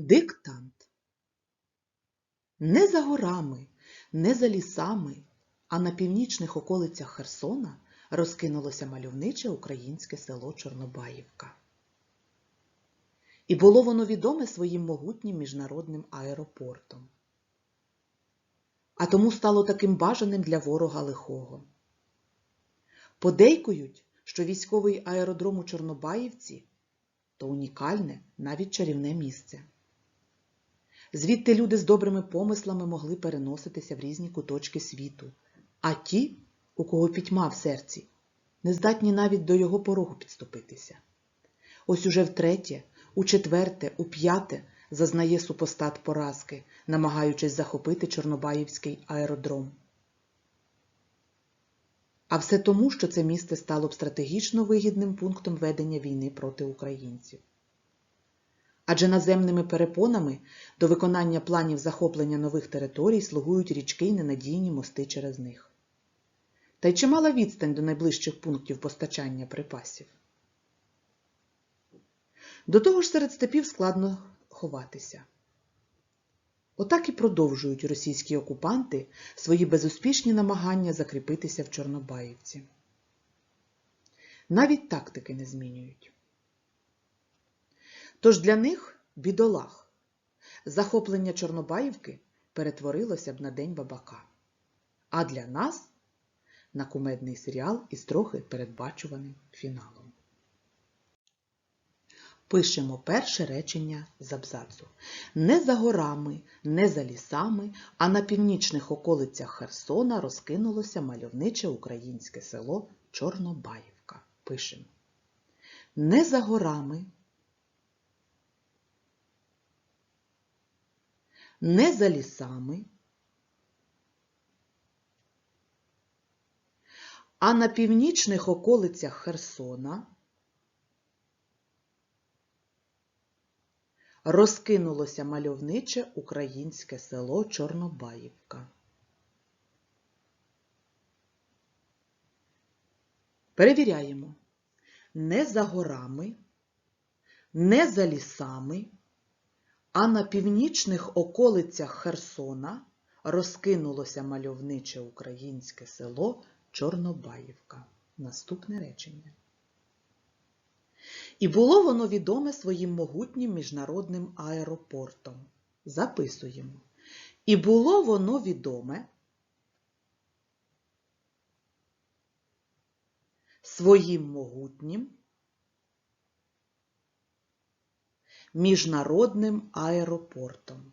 Диктант. Не за горами, не за лісами, а на північних околицях Херсона розкинулося мальовниче українське село Чорнобаївка. І було воно відоме своїм могутнім міжнародним аеропортом. А тому стало таким бажаним для ворога лихого. Подейкують, що військовий аеродром у Чорнобаївці то унікальне, навіть чарівне місце. Звідти люди з добрими помислами могли переноситися в різні куточки світу, а ті, у кого пітьма в серці, не здатні навіть до його порогу підступитися. Ось уже втретє, у четверте, у п'яте зазнає супостат поразки, намагаючись захопити Чорнобаївський аеродром. А все тому, що це місце стало б стратегічно вигідним пунктом ведення війни проти українців. Адже наземними перепонами до виконання планів захоплення нових територій слугують річки й ненадійні мости через них. Та й чимала відстань до найближчих пунктів постачання припасів. До того ж серед степів складно ховатися. Отак і продовжують російські окупанти свої безуспішні намагання закріпитися в Чорнобаївці. Навіть тактики не змінюють. Тож для них бідолах. Захоплення Чорнобаївки перетворилося б на День бабака. А для нас на кумедний серіал із трохи передбачуваним фіналом. Пишемо перше речення з абзацу. Не за горами, не за лісами, а на північних околицях Херсона розкинулося мальовниче українське село Чорнобаївка. Пишемо. Не за горами, не за лісами, а на північних околицях Херсона розкинулося мальовниче українське село Чорнобаївка. Перевіряємо. Не за горами, не за лісами, а на північних околицях Херсона розкинулося мальовниче українське село Чорнобаївка. Наступне речення. І було воно відоме своїм могутнім міжнародним аеропортом. Записуємо. І було воно відоме своїм могутнім міжнародним аеропортом.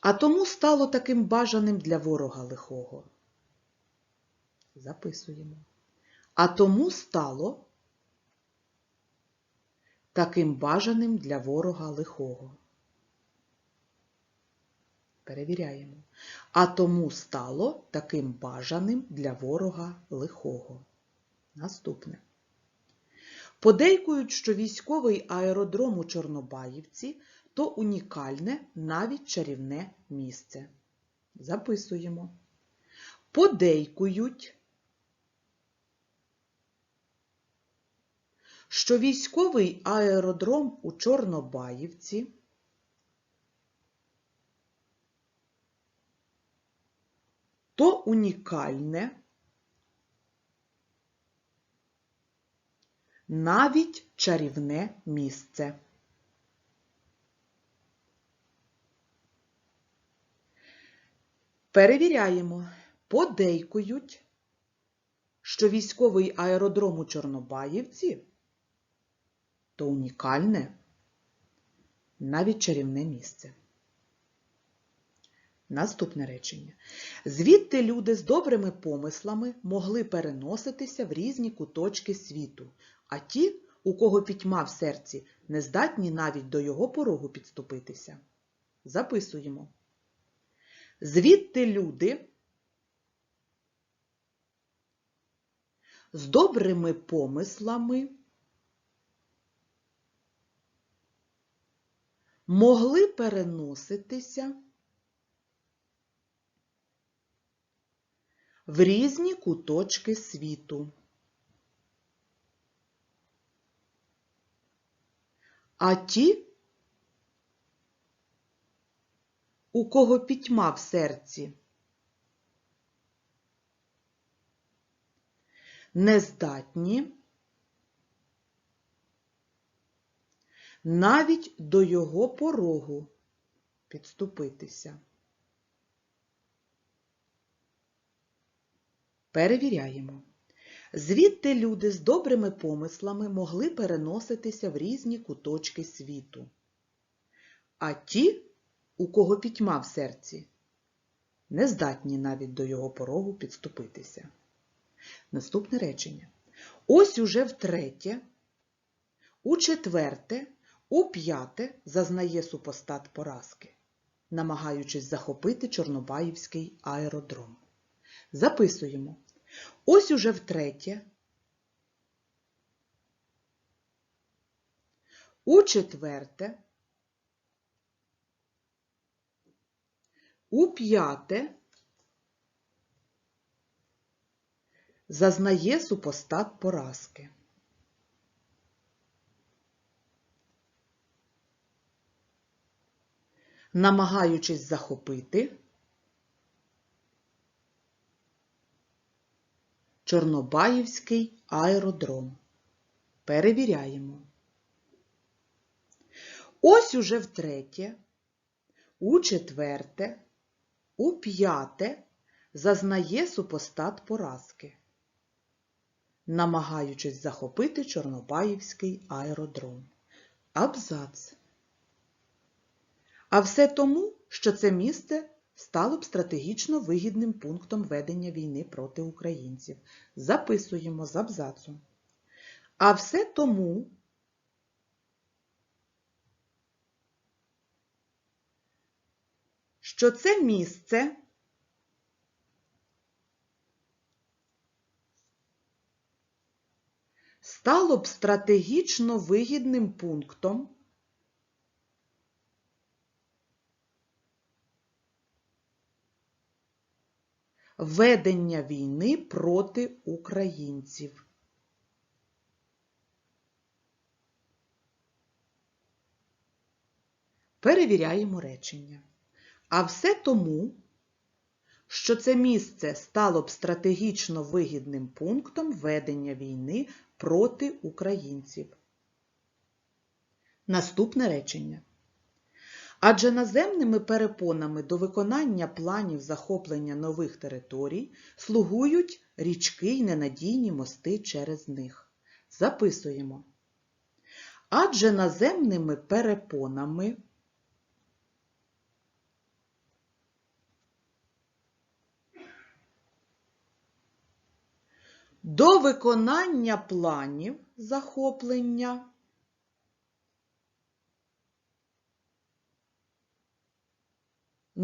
А тому стало таким бажаним для ворога лихого. Записуємо. А тому стало таким бажаним для ворога лихого. Перевіряємо. А тому стало таким бажаним для ворога лихого. Наступне. Подейкують, що військовий аеродром у Чорнобаївці то унікальне, навіть чарівне місце. Записуємо. Подейкують, що військовий аеродром у Чорнобаївці то унікальне, навіть чарівне місце. Перевіряємо, подейкують, що військовий аеродром у Чорнобаївці то унікальне, навіть чарівне місце. Наступне речення. Звідти люди з добрими помислами могли переноситися в різні куточки світу, а ті, у кого пітьма в серці, не здатні навіть до його порогу підступитися. Записуємо. Звідти люди з добрими помислами могли переноситися в різні куточки світу. А ті, у кого пітьма в серці, не здатні навіть до його порогу підступитися. Перевіряємо. Звідти люди з добрими помислами могли переноситися в різні куточки світу. А ті, у кого пітьма в серці, не здатні навіть до його порогу підступитися. Наступне речення. Ось уже втретє, у четверте, у п'яте зазнає супостат поразки, намагаючись захопити Чорнобаївський аеродром. Записуємо. Ось уже втретє, у четверте, у п'яте. Зазнає супостат поразки. Намагаючись захопити Чорнобаївський аеродром. Перевіряємо. Ось уже втретє, у четверте, у п'яте зазнає супостат поразки, намагаючись захопити Чорнобаївський аеродром. Абзац. А все тому, що це місце стало б стратегічно вигідним пунктом ведення війни проти українців. Записуємо з абзацу. А все тому, що це місце стало б стратегічно вигідним пунктом ведення війни проти українців. Перевіряємо речення. А все тому, що це місце стало б стратегічно вигідним пунктом ведення війни проти українців. Наступне речення. Адже наземними перепонами до виконання планів захоплення нових територій слугують річки й ненадійні мости через них. Записуємо. Адже наземними перепонами до виконання планів захоплення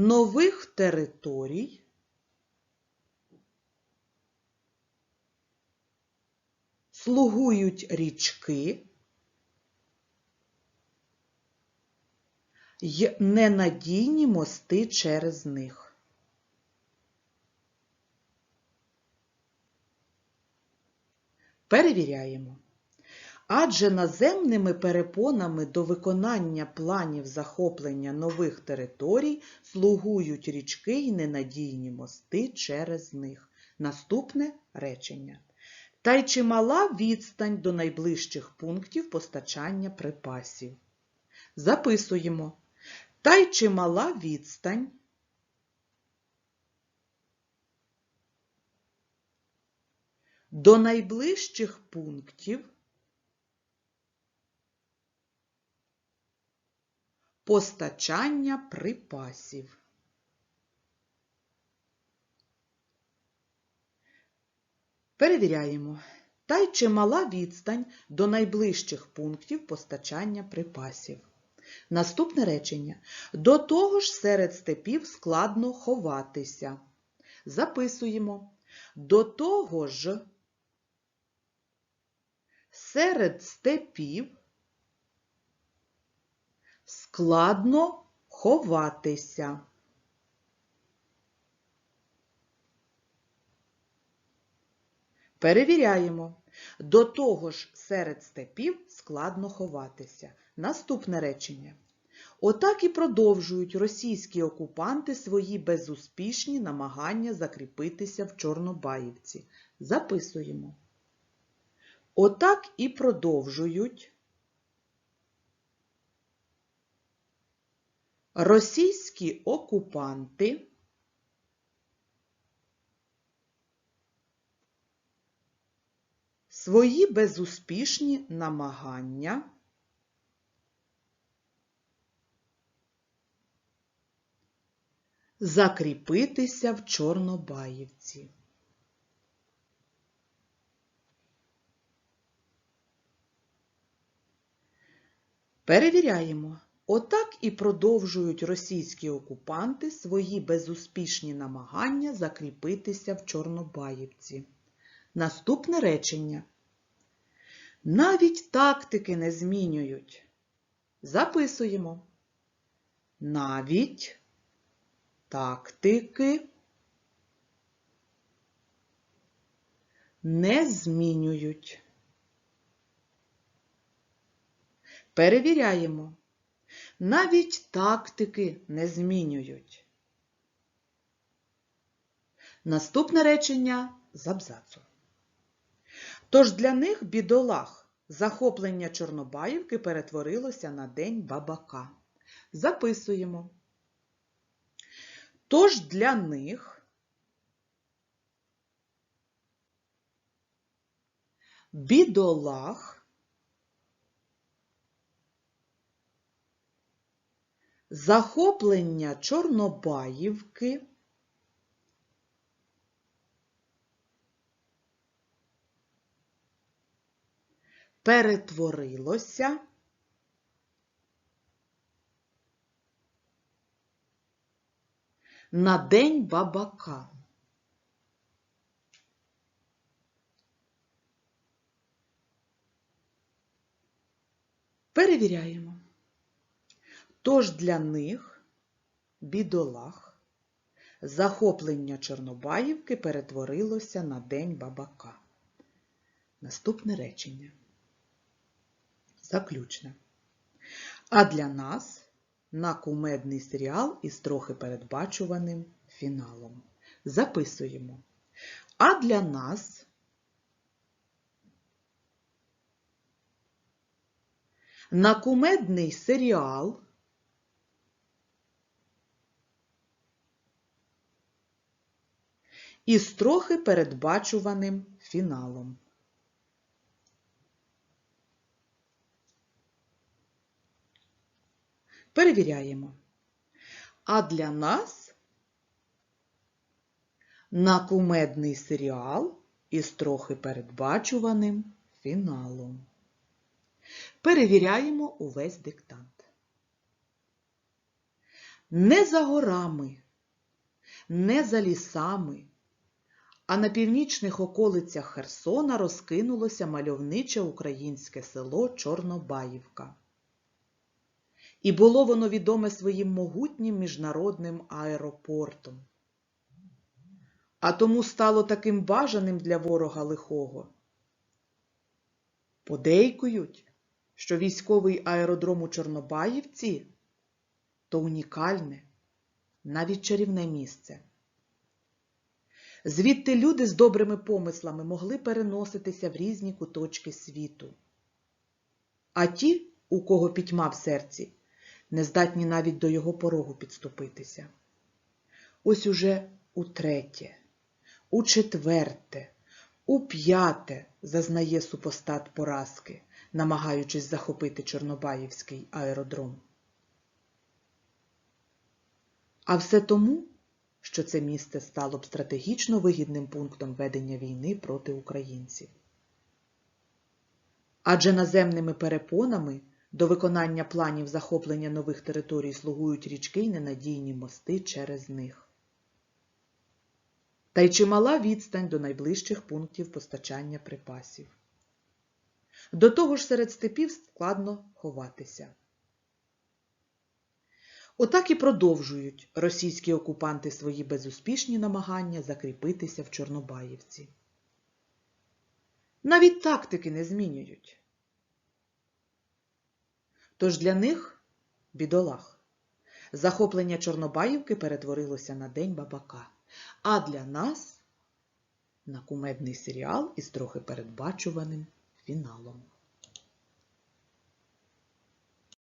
нових територій слугують річки й ненадійні мости через них. Перевіряємо. Адже наземними перепонами до виконання планів захоплення нових територій слугують річки й ненадійні мости через них. Наступне речення. Та й чимала відстань до найближчих пунктів постачання припасів. Записуємо. Та й чимала відстань до найближчих пунктів постачання припасів. Перевіряємо. Та й чимала відстань до найближчих пунктів постачання припасів. Наступне речення. До того ж серед степів складно ховатися. Записуємо. До того ж серед степів складно ховатися. Перевіряємо. До того ж, серед степів складно ховатися. Наступне речення. Отак і продовжують російські окупанти свої безуспішні намагання закріпитися в Чорнобаївці. Записуємо. Отак і продовжують російські окупанти свої безуспішні намагання закріпитися в Чорнобаївці. Перевіряємо. Отак і продовжують російські окупанти свої безуспішні намагання закріпитися в Чорнобаївці. Наступне речення. Навіть тактики не змінюють. Записуємо. Навіть тактики не змінюють. Перевіряємо. Навіть тактики не змінюють. Наступне речення з абзацу. Тож для них бідолах захоплення Чорнобаївки перетворилося на день бабака. Записуємо. Тож для них бідолах захоплення Чорнобаївки перетворилося на день бабака. Перевіряємо. Тож для них, бідолах, захоплення Чорнобаївки перетворилося на день бабака. Наступне речення. Заключне. А для нас на кумедний серіал із трохи передбачуваним фіналом. Записуємо. А для нас на кумедний серіал із трохи передбачуваним фіналом. Перевіряємо. А для нас на кумедний серіал із трохи передбачуваним фіналом. Перевіряємо увесь диктант. Не за горами, не за лісами, а на північних околицях Херсона розкинулося мальовниче українське село Чорнобаївка. І було воно відоме своїм могутнім міжнародним аеропортом. А тому стало таким бажаним для ворога лихого. Подейкують, що військовий аеродром у Чорнобаївці то унікальне, навіть чарівне місце. Звідти люди з добрими помислами могли переноситися в різні куточки світу. А ті, у кого пітьма в серці, не здатні навіть до його порогу підступитися. Ось уже утретє, у четверте, у п'яте зазнає супостат поразки, намагаючись захопити Чорнобаївський аеродром. А все тому, що це місце стало б стратегічно вигідним пунктом ведення війни проти українців. Адже наземними перепонами до виконання планів захоплення нових територій слугують річки й ненадійні мости через них. Та й чимала відстань до найближчих пунктів постачання припасів. До того ж серед степів складно ховатися. Отак і продовжують російські окупанти свої безуспішні намагання закріпитися в Чорнобаївці. Навіть тактики не змінюють. Тож для них, бідолах, захоплення Чорнобаївки перетворилося на День бабака, а для нас на кумедний серіал із трохи передбачуваним фіналом.